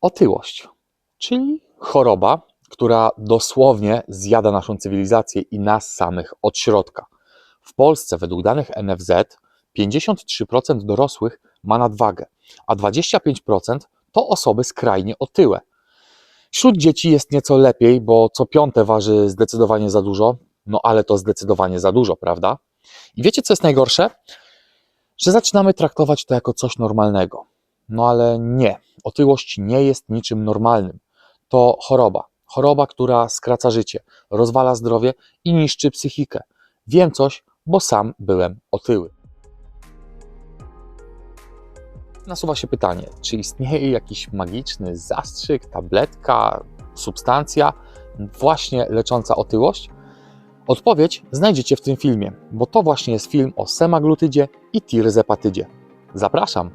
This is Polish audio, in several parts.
Otyłość, czyli choroba, która dosłownie zjada naszą cywilizację i nas samych od środka. W Polsce, według danych NFZ, 53% dorosłych ma nadwagę, a 25% to osoby skrajnie otyłe. Wśród dzieci jest nieco lepiej, bo co piąte waży zdecydowanie za dużo, no ale to zdecydowanie za dużo, prawda? I wiecie, co jest najgorsze? Że zaczynamy traktować to jako coś normalnego. No ale nie, otyłość nie jest niczym normalnym. To choroba. Choroba, która skraca życie, rozwala zdrowie i niszczy psychikę. Wiem coś, bo sam byłem otyły. Nasuwa się pytanie, czy istnieje jakiś magiczny zastrzyk, tabletka, substancja właśnie lecząca otyłość? Odpowiedź znajdziecie w tym filmie, bo to właśnie jest film o semaglutydzie i tirzepatydzie. Zapraszam!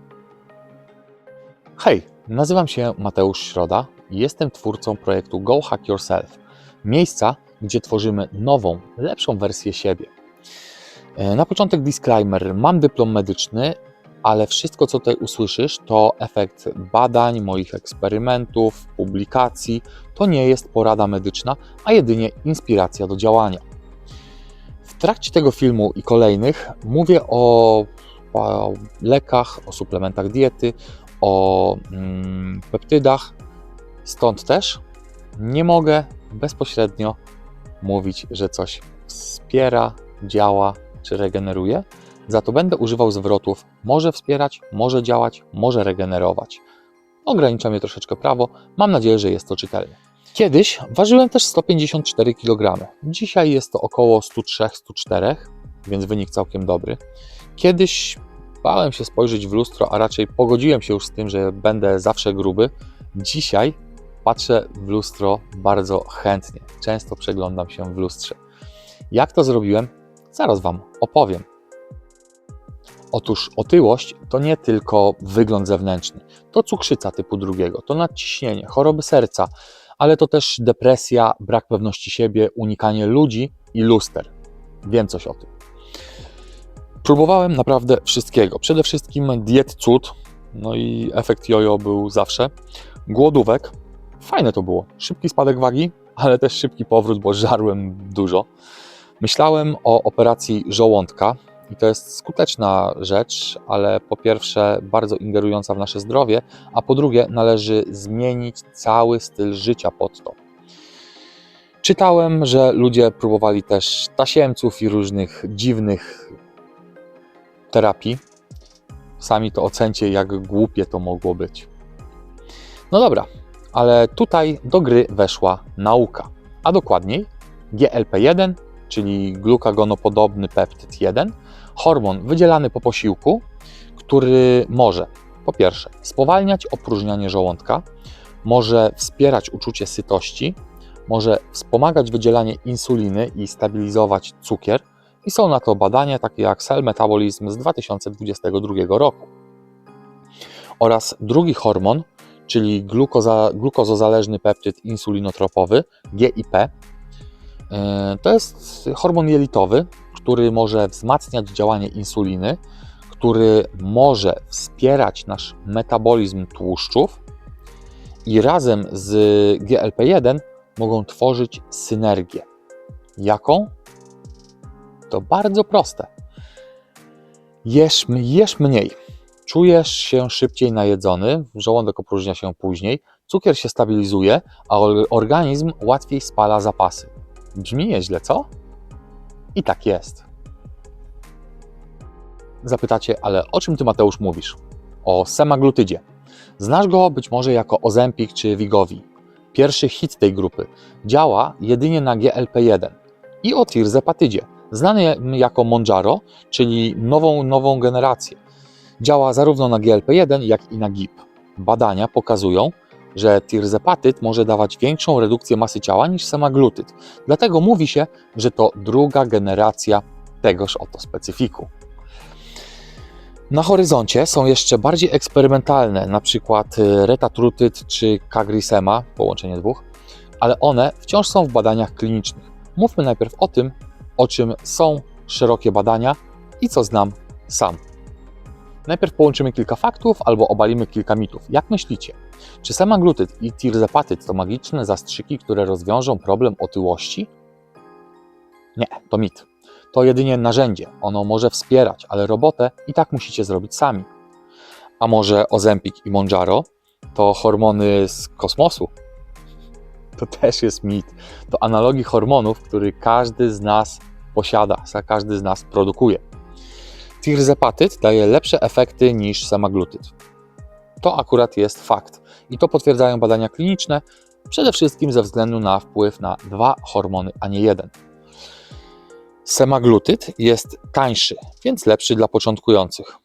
Hej, nazywam się Mateusz Środa i jestem twórcą projektu Go Hack Yourself. Miejsca, gdzie tworzymy nową, lepszą wersję siebie. E, Na początek disclaimer: mam dyplom medyczny, ale wszystko, co tutaj usłyszysz, to efekt badań, moich eksperymentów, publikacji. To nie jest porada medyczna, a jedynie inspiracja do działania. W trakcie tego filmu i kolejnych mówię o, o lekach, o suplementach diety, o mm, peptydach. Stąd też nie mogę bezpośrednio mówić, że coś wspiera, działa czy regeneruje. Za to będę używał zwrotów może wspierać, może działać, może regenerować. Ogranicza mnie troszeczkę prawo. Mam nadzieję, że jest to czytelne. Kiedyś ważyłem też 154 kg. Dzisiaj jest to około 103-104, więc wynik całkiem dobry. Kiedyś bałem się spojrzeć w lustro, a raczej pogodziłem się już z tym, że będę zawsze gruby. Dzisiaj patrzę w lustro bardzo chętnie. Często przeglądam się w lustrze. Jak to zrobiłem? Zaraz Wam opowiem. Otóż otyłość to nie tylko wygląd zewnętrzny, to cukrzyca typu drugiego, to nadciśnienie, choroby serca, ale to też depresja, brak pewności siebie, unikanie ludzi i luster. Wiem coś o tym. Próbowałem naprawdę wszystkiego. Przede wszystkim diet cud, no i efekt jojo był zawsze. Głodówek, fajne to było. Szybki spadek wagi, ale też szybki powrót, bo żarłem dużo. Myślałem o operacji żołądka, i to jest skuteczna rzecz, ale po pierwsze bardzo ingerująca w nasze zdrowie, a po drugie należy zmienić cały styl życia pod to. Czytałem, że ludzie próbowali też tasiemców i różnych dziwnych terapii. Sami to ocencie, jak głupie to mogło być. No dobra, ale tutaj do gry weszła nauka, a dokładniej GLP-1, czyli glukagonopodobny peptyd 1, hormon wydzielany po posiłku, który może po pierwsze spowalniać opróżnianie żołądka, może wspierać uczucie sytości, może wspomagać wydzielanie insuliny i stabilizować cukier. I są na to badania takie jak Cell Metabolism z 2022 roku. Oraz drugi hormon, czyli glukoza, glukozozależny peptyd insulinotropowy, GIP. Yy, To jest hormon jelitowy, który może wzmacniać działanie insuliny, który może wspierać nasz metabolizm tłuszczów i razem z GLP-1 mogą tworzyć synergię. Jaką? To bardzo proste. Jesz, jesz mniej. Czujesz się szybciej najedzony, żołądek opróżnia się później, cukier się stabilizuje, a organizm łatwiej spala zapasy. Brzmi nieźle, co? I tak jest. Zapytacie, ale o czym ty Mateusz mówisz? O semaglutydzie. Znasz go być może jako Ozempik czy Vigovi. Pierwszy hit tej grupy. Działa jedynie na GLP-1 i o tirzepatydzie, znany jako Monjaro, czyli nową, nową generację. Działa zarówno na GLP-1, jak i na GIP. Badania pokazują, że tirzepatyd może dawać większą redukcję masy ciała niż semaglutyd. Dlatego mówi się, że to druga generacja tegoż oto specyfiku. Na horyzoncie są jeszcze bardziej eksperymentalne, przykład y, retatrutyd czy kagrisema, połączenie dwóch, ale one wciąż są w badaniach klinicznych. Mówmy najpierw o tym, o czym są szerokie badania i co znam sam. Najpierw połączymy kilka faktów albo obalimy kilka mitów. Jak myślicie? Czy semaglutyd i tirzepatyd to magiczne zastrzyki, które rozwiążą problem otyłości? Nie, to mit. To jedynie narzędzie. Ono może wspierać, ale robotę i tak musicie zrobić sami. A może Ozempik i Monjaro to hormony z kosmosu? To też jest mit. To analogii hormonów, który każdy z nas posiada, każdy z nas produkuje. Tirzepatyd daje lepsze efekty niż semaglutyd. To akurat jest fakt i to potwierdzają badania kliniczne, przede wszystkim ze względu na wpływ na dwa hormony, a nie jeden. Semaglutyd jest tańszy, więc lepszy dla początkujących.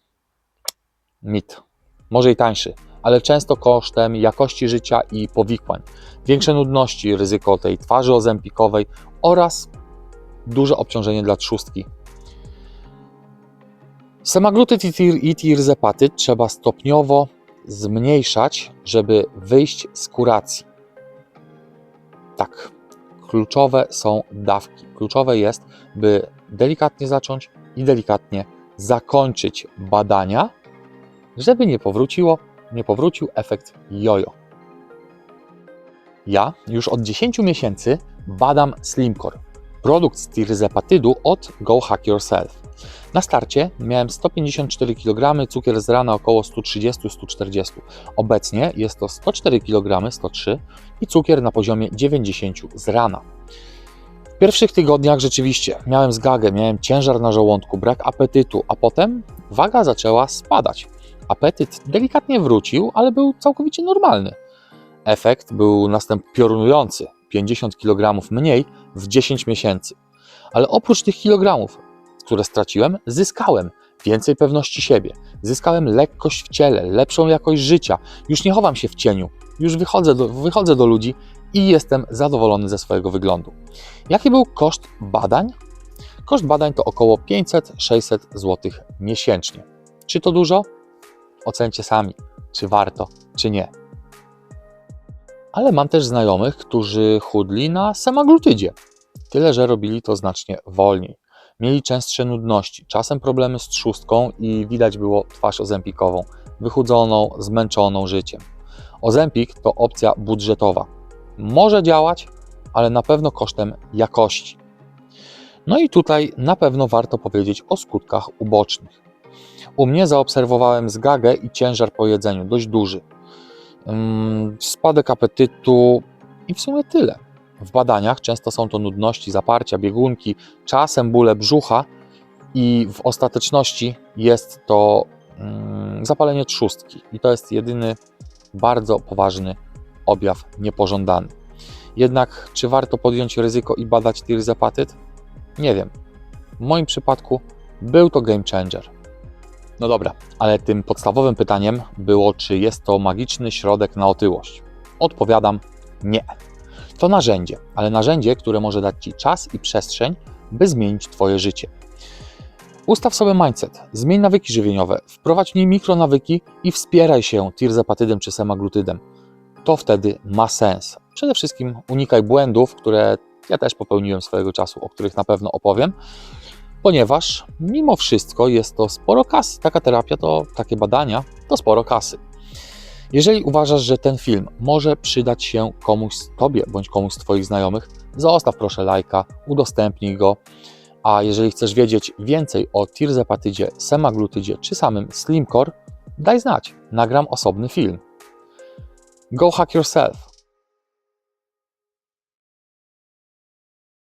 Mit. Może i tańszy, ale często kosztem jakości życia i powikłań, większe nudności, ryzyko tej twarzy ozempikowej oraz duże obciążenie dla trzustki. Semaglutyd i tir- i trzeba stopniowo zmniejszać, żeby wyjść z kuracji. Tak, kluczowe są dawki. Kluczowe jest, by delikatnie zacząć i delikatnie zakończyć badania, żeby nie powróciło, nie powrócił efekt jojo. Ja już od 10 miesięcy badam Slimcore, produkt z tirzepatydu od Go Hack Yourself. Na starcie miałem 154 kg, cukier z rana około 130-140. Obecnie jest to 104 kg, 103 i cukier na poziomie 90 z rana. W pierwszych tygodniach rzeczywiście miałem zgagę, miałem ciężar na żołądku, brak apetytu, a potem waga zaczęła spadać. Apetyt delikatnie wrócił, ale był całkowicie normalny. Efekt był następ piorunujący 50 kg mniej w 10 miesięcy. Ale oprócz tych kilogramów, które straciłem, zyskałem więcej pewności siebie, zyskałem lekkość w ciele, lepszą jakość życia. Już nie chowam się w cieniu, już wychodzę do, wychodzę do ludzi i jestem zadowolony ze swojego wyglądu. Jaki był koszt badań? Koszt badań to około 500-600 zł miesięcznie. Czy to dużo? Ocencie sami, czy warto, czy nie. Ale mam też znajomych, którzy chudli na semaglutydzie. Tyle, że robili to znacznie wolniej. Mieli częstsze nudności, czasem problemy z trzustką i widać było twarz ozempikową, wychudzoną, zmęczoną życiem. Ozempik to opcja budżetowa. Może działać, ale na pewno kosztem jakości. No i tutaj na pewno warto powiedzieć o skutkach ubocznych. U mnie zaobserwowałem zgagę i ciężar po jedzeniu, dość duży. Ym, Spadek apetytu i w sumie tyle. W badaniach często są to nudności, zaparcia, biegunki, czasem bóle brzucha i w ostateczności jest to mm, zapalenie trzustki. I to jest jedyny bardzo poważny objaw niepożądany. Jednak czy warto podjąć ryzyko i badać tirzepatyd? Nie wiem. W moim przypadku był to game changer. No dobra, ale tym podstawowym pytaniem było, czy jest to magiczny środek na otyłość. Odpowiadam nie. To narzędzie, ale narzędzie, które może dać Ci czas i przestrzeń, by zmienić Twoje życie. Ustaw sobie mindset, zmień nawyki żywieniowe, wprowadź w niej mikronawyki i wspieraj się tirzepatydem czy semaglutydem. To wtedy ma sens. Przede wszystkim unikaj błędów, które ja też popełniłem swojego czasu, o których na pewno opowiem, ponieważ mimo wszystko jest to sporo kasy. Taka terapia to takie badania to sporo kasy. Jeżeli uważasz, że ten film może przydać się komuś z Tobie bądź komuś z Twoich znajomych, zostaw proszę lajka, udostępnij go. A jeżeli chcesz wiedzieć więcej o tirzepatydzie, semaglutydzie czy samym Slimcore, daj znać, nagram osobny film. Go hack yourself.